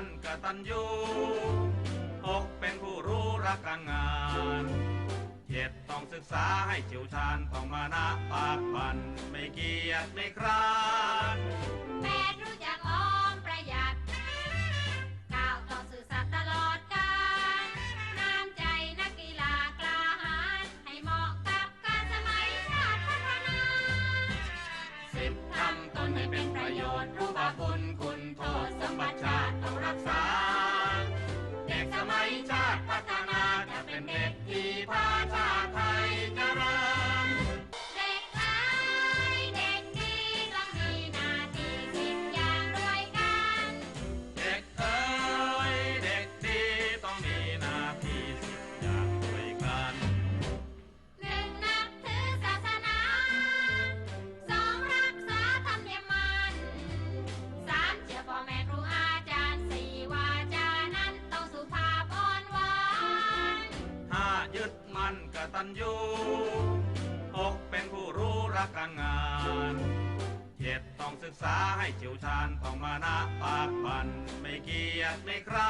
ันกตัญญูหกเป็นผู้รู้รักงานเจ็ดต้องศึกษาให้เฉียวชาญต้องมานะปากบันไม่เกียจไม่คร้าน ยึดมั่นกตัญญูหกเป็นผู้รู้รักการงานเจ็ดต้องศึกษาให้เชี่ยวชาญต้องมานะปากปันไม่เกียจไม่คร้า